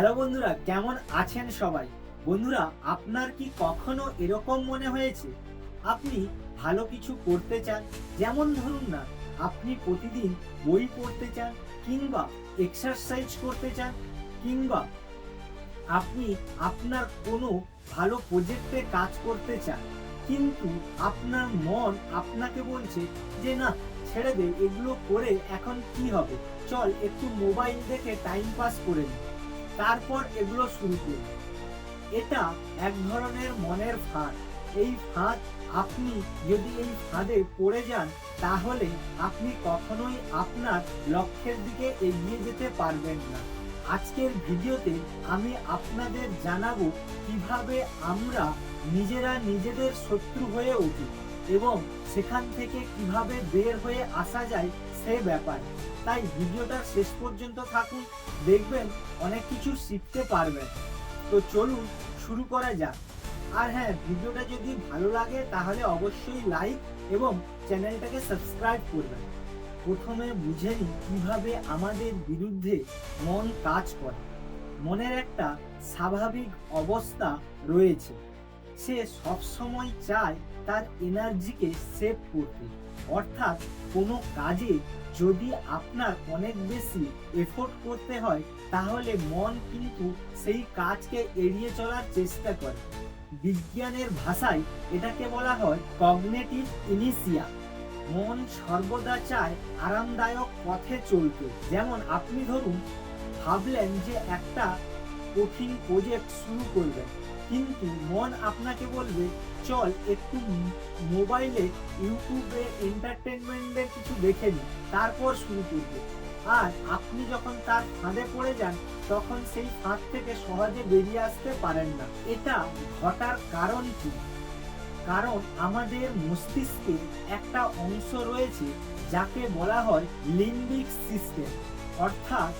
Hello বন্ধুরা, কেমন আছেন সবাই? বন্ধুরা, আপনার কি কখনো এরকম মনে হয়েছে? আপনি ভালো কিছু করতে চান? যেমন ধরুন না, আপনি প্রতিদিন বই পড়তে চান কিংবা এক্সারসাইজ করতে চান কিংবা আপনি আপনার কোনো ভালো প্রজেক্টে কাজ করতে চান, কিন্তু আপনার মন আপনাকে বলছে যে, না, ছেড়ে দে, এগুলো করে এখন কি হবে? চল, একটু মোবাইল দেখে টাইম পাস করে নি। তারপর এগুলো শুরু করি এটা এক ধরনের মনের ফাঁদ। এই ফাঁদ আপনি যদি এই ফাঁদে পড়ে যান, তাহলে আপনি কখনোই আপনার লক্ষ্যের দিকে এগিয়ে যেতে পারবেন না। আজকের ভিডিওতে আমি আপনাদের জানাব কীভাবে আমরা নিজেরা নিজেদের শত্রু হয়ে উঠি। এবং সেখান থেকে কীভাবে বের হয়ে আসা যায় সে ব্যাপার। তাই ভিডিওটা শেষ পর্যন্ত থাকুন, দেখবেন অনেক কিছু শিখতে পারবেন। তো চলুন শুরু করা যাক। আর হ্যাঁ ভিডিওটা যদি ভালো লাগে তাহলে অবশ্যই লাইক এবং চ্যানেলটাকে সাবস্ক্রাইব করবেন। প্রথমে বুঝে নিই কীভাবে আমাদের বিরুদ্ধে মন কাজ করে। মনের একটা স্বাভাবিক অবস্থা রয়েছে। সে সবসময় চায় তার এনার্জিকে সেভ করতে। অর্থাৎ কোনো কাজে যদি আপনার অনেক বেশি এফোর্ট করতে হয়, তাহলে মন কিন্তু সেই কাজকে এড়িয়ে চলার চেষ্টা করে। বিজ্ঞানের ভাষায় এটাকে বলা হয় কগনেটিভ ইনিশিয়া মন সর্বদা চায় আরামদায়ক পথে চলতে। যেমন আপনি ধরুন, ভাবলেন যে একটা কঠিন প্রজেক্ট শুরু করবেন। কিন্তু মন আপনাকে বলবে, চল একটু মোবাইলে ইউটিউবে এন্টারটেনমেন্টের কিছু দেখে নি। তারপর শুরু করবে। আর আপনি যখন তার ফাঁদে পড়ে যান, তখন সেই ফাঁদ থেকে সহজে বেরিয়ে আসতে পারেন না। এটা ঘটার কারণ কি? কারণ আমাদের মস্তিষ্কে একটা অংশ রয়েছে যাকে বলা হয় লিম্বিক সিস্টেম। অর্থাৎ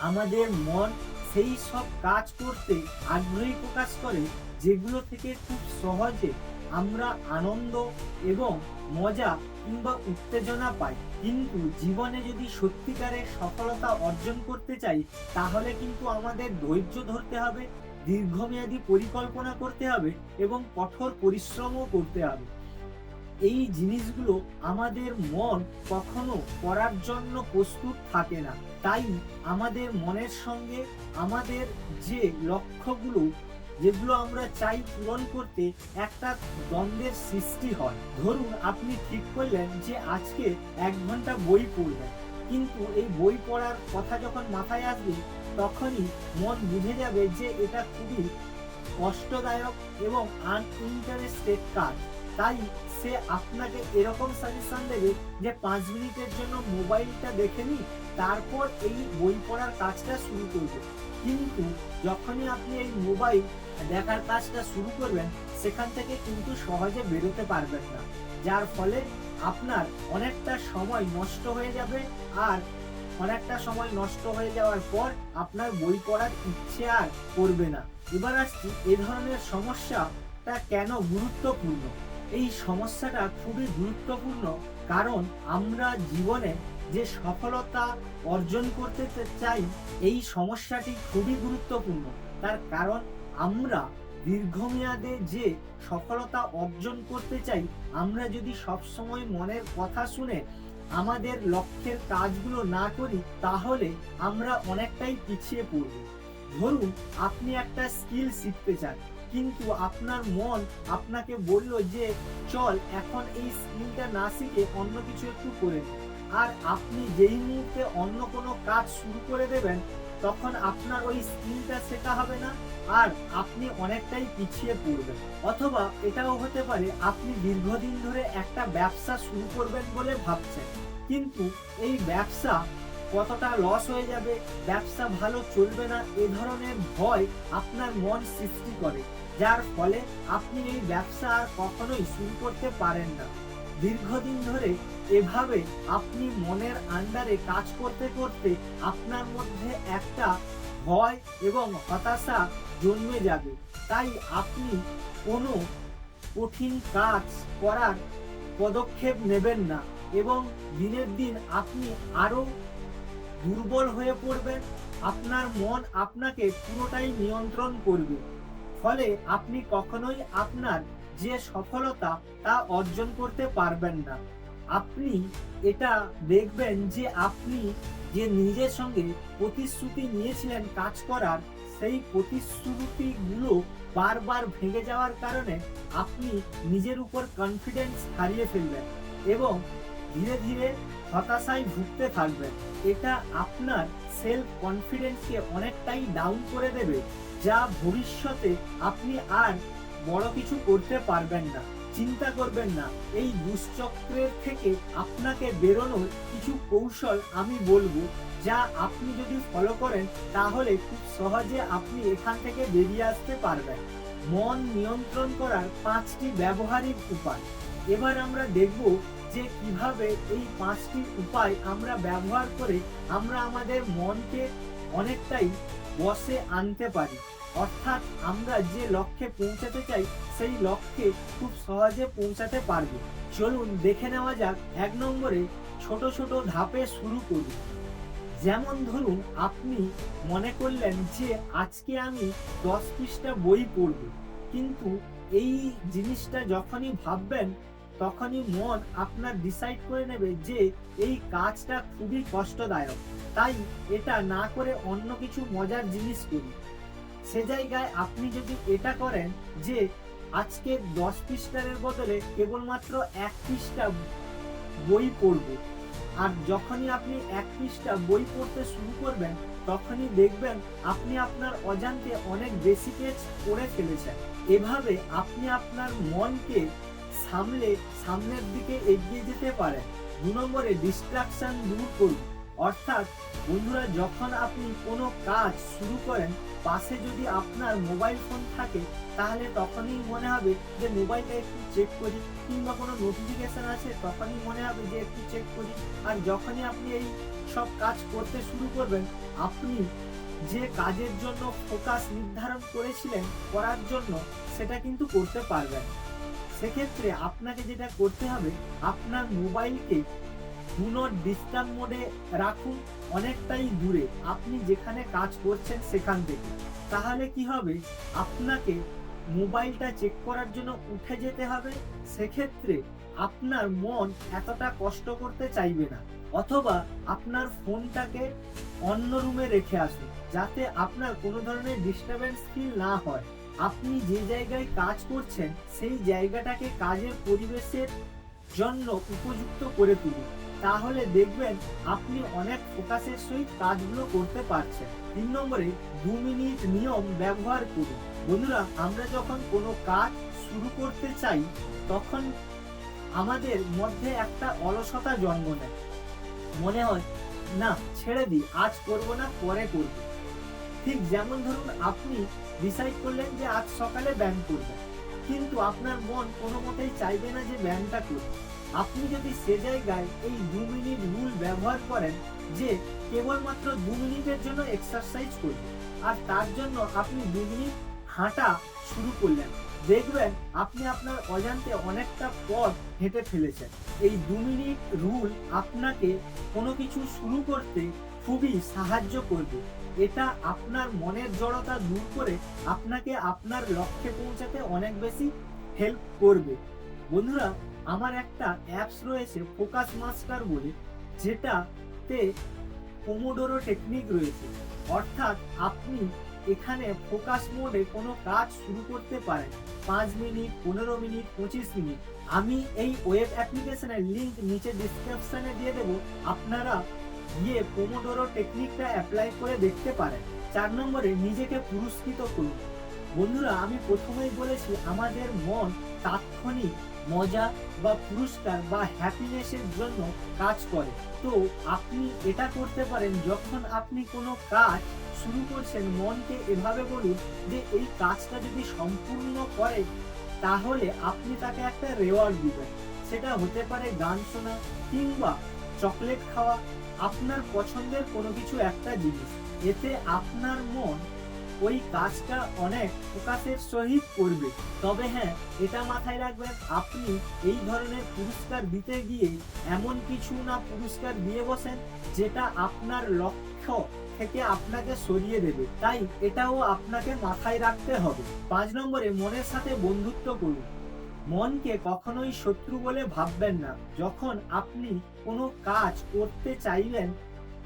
আমাদের মন সেই সব কাজ করতে আগ্রহী প্রকাশ করে, যেগুলো থেকে খুব সহজে আমরা আনন্দ এবং মজা কিংবা উত্তেজনা পাই। কিন্তু জীবনে যদি সত্যিকারের সফলতা অর্জন করতে চাই, তাহলে কিন্তু আমাদের ধৈর্য ধরতে হবে, দীর্ঘমেয়াদী পরিকল্পনা করতে হবে এবং কঠোর পরিশ্রমও করতে হবে। এই জিনিসগুলো আমাদের মন কখনো করার জন্য প্রস্তুত থাকে না। তাই আমাদের মনের সঙ্গে আমাদের যে লক্ষ্যগুলো, যেগুলো আমরা চাই পূরণ করতে একটা দ্বন্দ্বের সৃষ্টি হয়। ধরুন, আপনি ঠিক করলেন যে আজকে এক ঘণ্টা বই পড়বেন, কিন্তু এই বই পড়ার কথা যখন মাথায় আসবে, তখনই মন বুঝে যাবে যে এটা খুবই কষ্টদায়ক এবং আনইন্টারেস্টেড কাজ। তাই সে আপনাকে এরকম সাজেশন দেবে যে পাঁচ মিনিটের জন্য মোবাইলটা দেখে নি তারপর এই বই পড়ার কাজটা শুরু করবে। কিন্তু যখনই আপনি এই মোবাইল দেখার কাজটা শুরু করবেন, সেখান থেকে কিন্তু সহজে বেরোতে পারবেন না। যার ফলে আপনার অনেকটা সময় নষ্ট হয়ে যাবে আর অনেকটা সময় নষ্ট হয়ে যাওয়ার পর আপনার বই পড়ার ইচ্ছে আর করবে না। এবার আসছি, এ ধরনের সমস্যাটা কেন গুরুত্বপূর্ণ? এই সমস্যাটা খুবই গুরুত্বপূর্ণ, কারণ আমরা জীবনে যে সফলতা অর্জন করতে চাই, এই সমস্যাটি খুবই গুরুত্বপূর্ণ। তার কারণ আমরা দীর্ঘমেয়াদে যে সফলতা অর্জন করতে চাই, আমরা যদি সবসময় মনের কথা শুনে আমাদের লক্ষ্যের কাজগুলো না করি, তাহলে আমরা অনেকটাই পিছিয়ে পড়ব। ধরুন, আপনি একটা স্কিল শিখতে চান কিন্তু আপনার মন আপনাকে বলল যে, চল, এখন এই স্কিলটা না শিখে অন্য কিছু একটু করে। আর আপনি যেই মুহূর্তে অন্য কোনো কাজ শুরু করে দেবেন, তখন আপনার ওই স্কিলটা শেখা হবে না, আর আপনি অনেকটাই পিছিয়ে পড়বেন। অথবা এটাও হতে পারে, আপনি দীর্ঘদিন ধরে একটা ব্যবসা শুরু করবেন বলে ভাবছেন। কিন্তু এই ব্যবসা কতটা লস হয়ে যাবে, ব্যবসা ভালো চলবে না, এ ধরনের ভয় আপনার মন সৃষ্টি করে। যার ফলে আপনি এই ব্যবসা আর কখনোই শুরু করতে পারেন না। দীর্ঘদিন ধরে এভাবে আপনি মনের আন্ডারে কাজ করতে করতে আপনার মধ্যে একটা ভয় এবং হতাশা জন্মে যাবে। তাই আপনি কোনো কঠিন কাজ করার পদক্ষেপ নেবেন না এবং দিনের দিন আপনি আরও দুর্বল হয়ে পড়বেন। আপনার মন আপনাকে পুরোটাই নিয়ন্ত্রণ করবে। ফলে আপনি কখনোই আপনার যে সফলতা তা অর্জন করতে পারবেন না। আপনি এটা দেখবেন যে আপনি যে নিজের সঙ্গে প্রতিশ্রুতি নিয়েছিলেন কাজ করার, সেই প্রতিশ্রুতিগুলো বারবার ভেঙে যাওয়ার কারণে আপনি নিজের উপর কনফিডেন্স হারিয়ে ফেলবেন এবং ধীরে ধীরে হতাশায় ভুগতে থাকবেন। এটা আপনার সেলফ কনফিডেন্সকে অনেকটাই ডাউন করে দেবে। যা ভবিষ্যতে আপনি আর বড় কিছু করতে পারবেন না, চিন্তা করবেন না। এই দুশ্চক্রের থেকে আপনাকে বেরোনোর কিছু কৌশল আমি বলব, যা আপনি যদি ফলো করেন, তাহলে খুব সহজে আপনি এখান থেকে বেরিয়ে আসতে পারবেন। মন নিয়ন্ত্রণ করার পাঁচটি ব্যবহারিক উপায়। এবার আমরা দেখব যে কীভাবে এই পাঁচটি উপায় আমরা ব্যবহার করে আমরা আমাদের মনকে অনেকটাই বসে আনতে পারি। অর্থাৎ আমরা যে লক্ষ্যে পৌঁছাতে চাই, সেই লক্ষ্যে খুব সহজে পৌঁছাতে পারব। চলুন দেখে নেওয়া যাক এক নম্বরে ছোট ছোট ধাপে শুরু করুন যেমন ধরুন, আপনি মনে করলেন যে আজকে আমি দশ পৃষ্ঠা বই পড়ব। কিন্তু এই জিনিসটা যখনই ভাববেন তখনই মন আপনার ডিসাইড করে নেবে যে এই কাজটা খুবই কষ্টদায়ক। তাই এটা না করে অন্য কিছু মজার জিনিস করি। সে জায়গায় আপনি যদি এটা করেন যে আজকে দশ পৃষ্ঠারের বদলে কেবলমাত্র এক পৃষ্ঠা বই পড়ব, আর যখনই আপনি এক পৃষ্ঠা বই পড়তে শুরু করবেন, তখনই দেখবেন আপনি আপনার অজান্তে অনেক বেশি পেজ পড়ে ফেলেছেন। এভাবে আপনি আপনার মনকে সামলে, সামনের দিকে এগিয়ে যেতে পারেন দু নম্বরে ডিস্ট্রাকশন দূর করুন। অর্থাৎ, বন্ধুরা, যখন আপনি কোনো কাজ শুরু করেন, পাশে যদি আপনার মোবাইল ফোন থাকে, তাহলে তখনই মনে হবে যে মোবাইলটা একটু চেক করি, কিংবা কোনো নোটিফিকেশন আছে তখনই মনে হবে যে একটু চেক করি। আর যখনই আপনি এই সব কাজ করতে শুরু করবেন, আপনি যে কাজের জন্য ফোকাস নির্ধারণ করেছিলেন, করার জন্য সেটা কিন্তু করতে পারবেন। সেক্ষেত্রে আপনাকে যেটা করতে হবে, আপনার মোবাইলকে ডু নট ডিস্টার্ব মোডে রাখুন অনেকটাই দূরে। আপনি যেখানে কাজ করছেন সেখান থেকে। তাহলে কি হবে? আপনাকে মোবাইলটা চেক করার জন্য উঠে যেতে হবে। সেক্ষেত্রে আপনার মন এতটা কষ্ট করতে চাইবে না। অথবা আপনার ফোনটাকে অন্য রুমে রেখে আসুন, যাতে আপনার কোনো ধরনের ডিস্টারবেন্স ফিল না হয়। আপনি যে জায়গায় কাজ করছেন, সেই জায়গাটাকে কাজের পরিবেশের জন্য উপযুক্ত করে তুলুন। তাহলে দেখবেন আপনি অনেক ফোকাসের সহিত কাজগুলো করতে পারছেন। তিন নম্বরে, দু মিনিট নিয়ম ব্যবহার করুন। বন্ধুরা, আমরা যখন কোনো কাজ শুরু করতে চাই, তখন আমাদের মধ্যে একটা অলসতা জন্ম নেয়। মনে হয়, না, ছেড়ে দিই, আজ করব না, পরে করব। ঠিক যেমন ধরুন, আপনি ডিসাইড করলেন যে আজ সকালে ব্যায়াম করবেন কিন্তু আপনার মন কোনো মতেই চাইবে না যে ব্যায়ামটা করুন। আপনি যদি সে জায়গায় এই দু মিনিট রুল ব্যবহার করেন যে কেবলমাত্র দু মিনিটের জন্য এক্সারসাইজ করবেন আর তার জন্য আপনি দু মিনিট হাঁটা শুরু করলেন, দেখবেন আপনি আপনার অজান্তে অনেকটা পথ হেঁটে ফেলেছেন। এই দু মিনিট রুল আপনাকে কোনো কিছু শুরু করতে খুবই সাহায্য করবে। এটা আপনার মনের জড়তা দূর করে আপনাকে আপনার লক্ষ্যে পৌঁছাতে অনেক বেশি হেল্প করবে। বন্ধুরা, আমার একটা অ্যাপস রয়েছে ফোকাস মাস্টার বলে, যেটাতে পোমোডোরো টেকনিক রয়েছে। অর্থাৎ আপনি এখানে ফোকাস মোডে কোনো কাজ শুরু করতে পারেন। পাঁচ মিনিট, পনেরো মিনিট, পঁচিশ মিনিট। আমি এই ওয়েব অ্যাপ্লিকেশনের লিঙ্ক নিচে ডিসক্রিপশনে দিয়ে দেবো। আপনারা গিয়ে পোমোডোরো টেকনিকটা অ্যাপ্লাই করে দেখতে পারেন। চার নম্বরে নিজেকে পুরস্কৃত করুন। বন্ধুরা, আমি প্রথমেই বলেছি, আমাদের মন তাৎক্ষণিক, মজা বা পুরস্কার বা হ্যাপিনেসের জন্য কাজ করে। তো আপনি এটা করতে পারেন যখন আপনি কোনো কাজ শুরু করছেন, মনকে এভাবে বলুন যে এই কাজটা যদি সম্পূর্ণ করে, তাহলে আপনি তাকে একটা রেওয়ার্ড দিবেন। সেটা হতে পারে গান শোনা কিংবা চকলেট খাওয়া আপনার পছন্দের কোনো কিছু একটা জিনিস, এতে আপনার মন ওই কাজটা অনেক ফোকাসের সহিত করবে। তবে হ্যাঁ এটা মাথায় রাখবেন, আপনি এই ধরনের পুরস্কার দিতে গিয়ে এমন কিছু না পুরস্কার দিয়ে বসেন, যেটা আপনার লক্ষ্য থেকে আপনাকে সরিয়ে দেবে। তাই এটাও আপনাকে মাথায় রাখতে হবে। পাঁচ নম্বরে মনের সাথে বন্ধুত্ব করুন। মনকে কখনোই শত্রু বলে ভাববেন না। যখন আপনি কোনো কাজ করতে চাইবেন,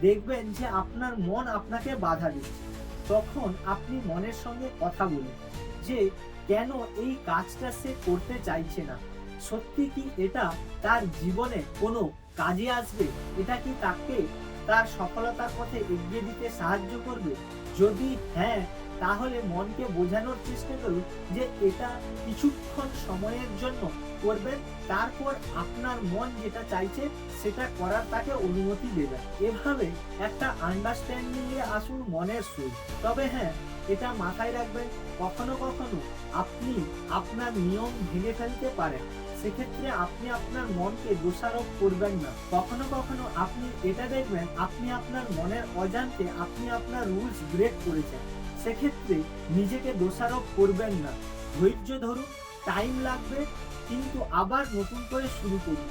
দেখবেন যে আপনার মন আপনাকে বাধা দিচ্ছে। তখন আপনি মনের সঙ্গে কথা বলুন যে, কেন এই কাজটা সে করতে চাইছে না? সত্যি কি এটা তার জীবনে কোনো কাজে আসবে? এটা কি তাকে তার সফলতার পথে এগিয়ে দিতে সাহায্য করবে? যদি হ্যাঁ তাহলে মনকে বোঝানোর চেষ্টা করুন যে এটা কিছুক্ষণ সময়ের জন্য করবেন, তারপর আপনার মন যেটা চাইছে সেটা করার তাকে অনুমতি দেবেন। এভাবে একটা আন্ডারস্ট্যান্ডিং এ আসুন মনের সুর তবে হ্যাঁ এটা মাথায় রাখবেন, কখনো কখনো আপনি আপনার নিয়ম ভেঙে ফেলতে পারেন। সেক্ষেত্রে আপনি আপনার মনকে দোষারোপ করবেন না। কখনো কখনো আপনি এটা দেখবেন, আপনি আপনার মনের অজান্তে আপনি আপনার রুলস ব্রেক করেছেন। সেক্ষেত্রে নিজেকে দোষারোপ করবেন না। ধৈর্য ধরুন টাইম লাগবে, কিন্তু আবার নতুন করে শুরু করুন।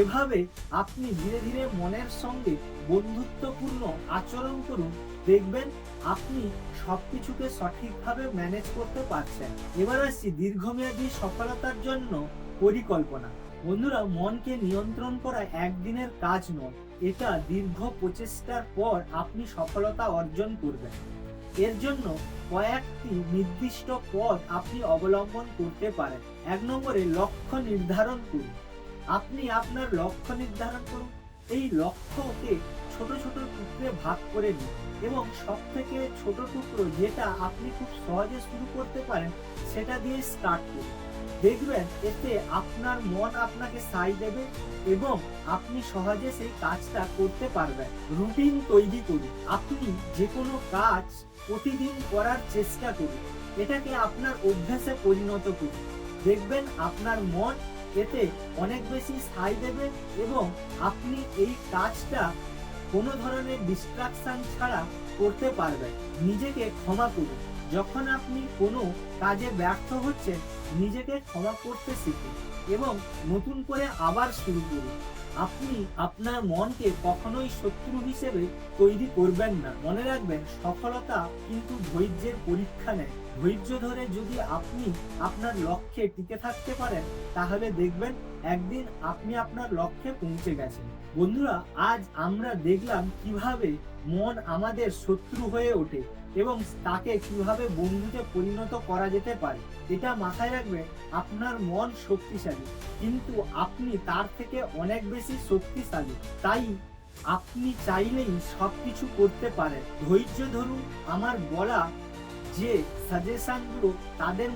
এভাবে আপনি ধীরে ধীরে মনের সঙ্গে বন্ধুত্বপূর্ণ আচরণ করুন। দেখবেন আপনি সবকিছুকে সঠিকভাবে ম্যানেজ করতে পারছেন। এবার আসছি দীর্ঘমেয়াদী সফলতার জন্য পরিকল্পনা। বন্ধুরা, মনকে নিয়ন্ত্রণ করা একদিনের কাজ নয়। এটা দীর্ঘ প্রচেষ্টার পর আপনি সফলতা অর্জন করবেন। এর জন্য কয়েকটি নির্দিষ্ট পথ আপনি অবলম্বন করতে পারেন। এক নম্বরে লক্ষ্য নির্ধারণ করুন। আপনি আপনার লক্ষ্য নির্ধারণ করুন। এই লক্ষ্যকে ছোট ছোট টুকরে ভাগ করে নিন এবং সব থেকে ছোট টুকরো যেটা আপনি খুব সহজে শুরু করতে পারেন, সেটা দিয়ে স্টার্ট করুন। দেখবেন, এতে আপনার মন আপনাকে সাই দেবে এবং আপনি সহজে সেই কাজটা করতে পারবেন। রুটিন তৈরি করুন। আপনি যে কোনো কাজ প্রতিদিন করার চেষ্টা করুন। এটাকে আপনার অভ্যাসে পরিণত করুন। দেখবেন, আপনার মন এতে অনেক বেশি সাই দেবে এবং আপনি এই কাজটা কোনো ধরনের ডিস্ট্রাকশন ছাড়া করতে পারবেন। নিজেকে ক্ষমা করুন। যখন আপনি কোনো কাজে ব্যর্থ হচ্ছেন নিজেকে ক্ষমা করতে শিখুন এবং নতুন করে আবার শুরু করুন। আপনি আপনার মনকে কখনোই শত্রু হিসেবে তৈরি করবেন না। মনে রাখবেন, সফলতা কিন্তু ধৈর্যের পরীক্ষা নেয়। ধৈর্য ধরে যদি আপনি আপনার লক্ষ্যে টিকে থাকতে পারেন, তাহলে দেখবেন একদিন আপনি আপনার লক্ষ্যে পৌঁছে গেছেন। বন্ধুরা, আজ আমরা দেখলাম কীভাবে মন আমাদের শত্রু হয়ে ওঠে এবং তাকে কীভাবে বন্ধুতে পরিণত করা যেতে পারে। এটা মাথায় রাখবে, আপনার মন শক্তিশালী, কিন্তু আপনি তার থেকে অনেক বেশি শক্তিশালী। তাই আপনি চাইলেই সব কিছু করতে পারেন। ধৈর্য ধরুন, আমার বলা যে সাজেশনগুলো তাদের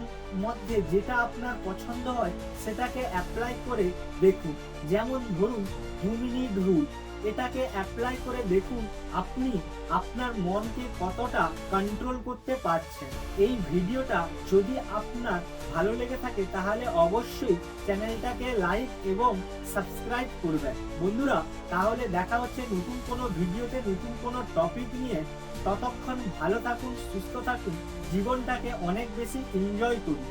মধ্যে যেটা আপনার পছন্দ হয়, সেটাকে অ্যাপ্লাই করে দেখুন। যেমন ধরুন মিনিট রুল এটাকে অ্যাপ্লাই করে দেখুন, আপনি আপনার মনকে কতটা কন্ট্রোল করতে পারছেন। এই ভিডিওটা যদি আপনার ভালো লেগে থাকে, তাহলে অবশ্যই চ্যানেলটাকে লাইক এবং সাবস্ক্রাইব করবেন। বন্ধুরা, তাহলে দেখা হচ্ছে নতুন কোনো ভিডিওতে, নতুন কোনো টপিক নিয়ে। ততক্ষণ ভালো থাকুন, সুস্থ থাকুন, জীবনটাকে অনেক বেশি এনজয় করুন।